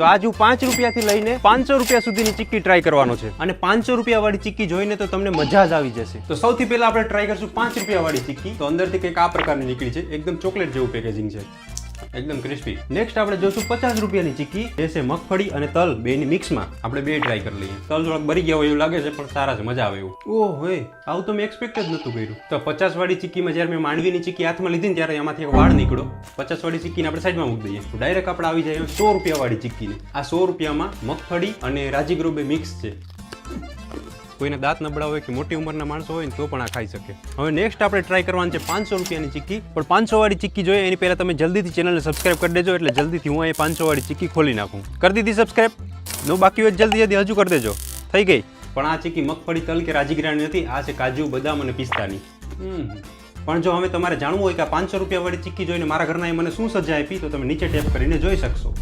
તો આજ હું પાંચ રૂપિયાથી લઈને પાંચસો રૂપિયા સુધીની ચીક્કી ટ્રાય કરવાનો છે. અને પાંચસો રૂપિયા વાળી ચીક્કી જોઈને તો તમને મજા જ આવી જશે. તો સૌથી પહેલા આપણે ટ્રાય કરશું પાંચ રૂપિયા વાળી ચીક્કી. તો અંદરથી કંઈક આ પ્રકારની નીકળી છે. એકદમ ચોકલેટ જેવું પેકેજિંગ છે. એકદમ ક્રિસ્પી નેક્સ્ટ આપણે જોશું પચાસ રૂપિયાની ચીક્કી જે છે મગફળી અને તલ બેની મિક્સમાં આપણે બે ટ્રાય કરી લઈએ. તલ થોડાક બરી ગયા હોય એવું લાગે છે પણ સારા છે મજા આવે એવું. ઓ હોય આવું તો મેં એક્સપેક્ટ જ નહોતું કર્યું. તો પચાસ વાળી ચીક્કીમાં જ્યારે મેં માંડવીની ચીક્કી હાથમાં લીધી ને ત્યારે એમાંથી એક વાળ નીકળ્યો. પચાસ વાળી ચીક્કીને આપણે સાઈડમાં મૂકી દઈએ. ડાયરેક્ટ આપણે આવી જાય સો રૂપિયા વાળી ચીક્કીને. આ સો રૂપિયામાં મગફળી અને રાજીગરો બે મિક્સ છે. કોઈને દાંત નબળા હોય કે મોટી ઉંમરના માણસો હોય તો પણ આ ખાઈ શકે. હવે નેક્સ્ટ આપણે ટ્રાય કરવાનું છે પાંચસો રૂપિયાની ચીક્કી. પણ પાંચસો વાળી ચીક્કી જોઈએ, એની પહેલાં તમે જલ્દીથી ચેનલને સબસ્ક્રાઇબ કરી દેજો, એટલે જલ્દીથી હું અહીં પાંચસો વાળી ચીક્કી ખોલી નાખું. કરી દીધી સબસ્ક્રાઇબ નો બાકી હોય જલ્દી જલ્દી હજુ કરી દેજો. થઈ ગઈ. પણ આ ચીક્કી મગફળી, તલ કે રાજીગીરાની નથી આ છે કાજુ, બદામ અને પિસ્તાની. પણ જો હવે તમારે જાણવું હોય કે પાંચસો રૂપિયા વાળી ચીક્કી જોઈને મારા ઘરના એ મને શું સજા આપી, તો તમે નીચે ટેપ કરીને જોઈ શકશો.